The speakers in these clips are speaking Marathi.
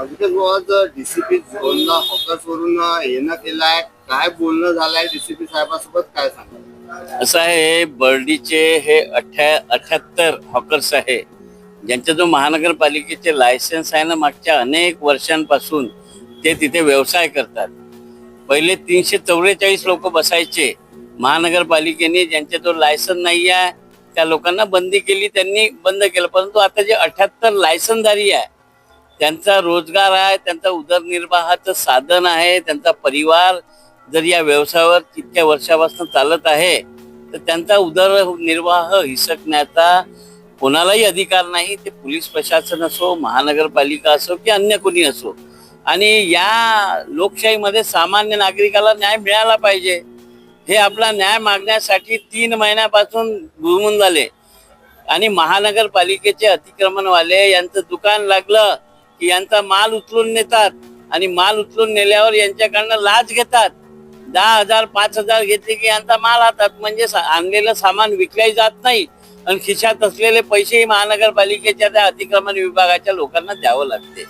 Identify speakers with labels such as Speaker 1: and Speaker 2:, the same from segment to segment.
Speaker 1: विकास भाऊ आज डीसीपी झोनला हॉकर्स वरून येणं आहे. काय बोलणं झालंय डीसीपी साहेबासोबत? काय सांगा?
Speaker 2: असं आहे बर्डीचे हे अठ्या अठ्याहत्तर हॉकर्स आहे. ज्यांचा जो महानगरपालिकेचे लायसन्स आहे ना मागच्या अनेक वर्षांपासून ते तिथे व्यवसाय करतात. पहिले तीनशे चौवेचाळीस लोक बसायचे. महानगरपालिकेने ज्यांचा जो लायसन नाही आहे त्या लोकांना बंदी केली त्यांनी बंद केलं. परंतु आता जे अठ्याहत्तर लायसनधारी आहे त्यांचा रोजगार आहे त्यांचा उदरनिर्वाहाचं साधन आहे त्यांचा परिवार जर या व्यवसायावर तितक्या वर्षापासून चालत आहे तर त्यांचा उदरनिर्वाह हिसकण्याचा कोणालाही अधिकार नाही. ते पोलीस प्रशासन असो महानगरपालिका असो की अन्य कोणी असो. आणि या लोकशाहीमध्ये सामान्य नागरिकाला न्याय मिळाला पाहिजे. हे आपला न्याय मागण्यासाठी तीन महिन्यापासून घुमून झाले. आणि महानगरपालिकेचे अतिक्रमणवाले यांचं दुकान लागलं की यांचा माल उचलून नेतात आणि माल उचलून नेल्यावर यांच्याकडनं लाच घेतात. दहा हजार पाच हजार घेतले की यांचा माल हातात. म्हणजे आणलेलं सामान विकल्याही जात नाही आणि खिशात असलेले पैसेही महानगरपालिकेच्या त्या अतिक्रमण विभागाच्या लोकांना द्यावं लागते.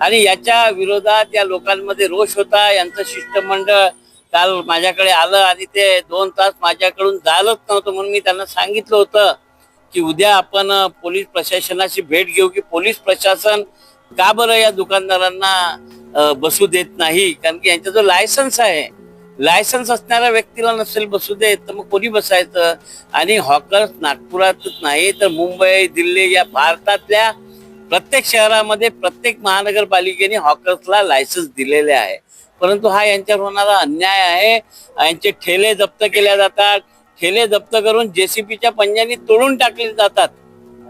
Speaker 2: आणि याच्या विरोधात या लोकांमध्ये रोष होता. यांचं शिष्टमंडळ काल माझ्याकडे आलं आणि ते दोन तास माझ्याकडून झालंच नव्हतं म्हणून मी त्यांना सांगितलं होतं की उद्या आपण पोलीस प्रशासनाची भेट घेऊ की पोलीस प्रशासन का बरं या दुकानदारांना बसू देत नाही? कारण की यांचा जो लायसन्स आहे लायसन्स असणाऱ्या व्यक्तीला नसेल बसू देत तर मग कोणी बसायचं? आणि हॉकर्स नागपुरातच नाही तर मुंबई दिल्ली या भारतातल्या प्रत्येक शहरामध्ये प्रत्येक महानगरपालिकेने हॉकर्सला लायसन्स दिलेले आहे. परंतु हा यांच्यावर होणारा अन्याय आहे. यांचे ठेले जप्त केल्या जातात. ठेले जप्त करून जेसीपीच्या पंजानी तोडून टाकले जातात.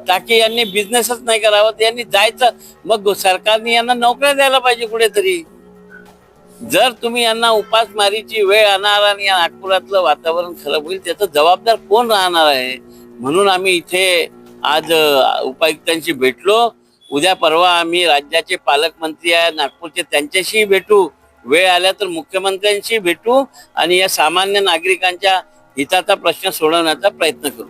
Speaker 2: ताकी यांनी बिझनेसच नाही करावा यांनी जायचं. मग सरकारने यांना नोकऱ्या द्यायला पाहिजे कुठेतरी. जर तुम्ही यांना उपासमारीची वेळ आणणार आणि या नागपुरातलं वातावरण खराब होईल त्याचा जबाबदार कोण राहणार आहे? म्हणून आम्ही इथे आज उपायुक्तांशी भेटलो. उद्या परवा आम्ही राज्याचे पालकमंत्री आहे नागपूरचे त्यांच्याशी भेटू. वेळ आल्या तर मुख्यमंत्र्यांशी भेटू आणि या सामान्य नागरिकांच्या हिताचा प्रश्न सोडवण्याचा प्रयत्न करू.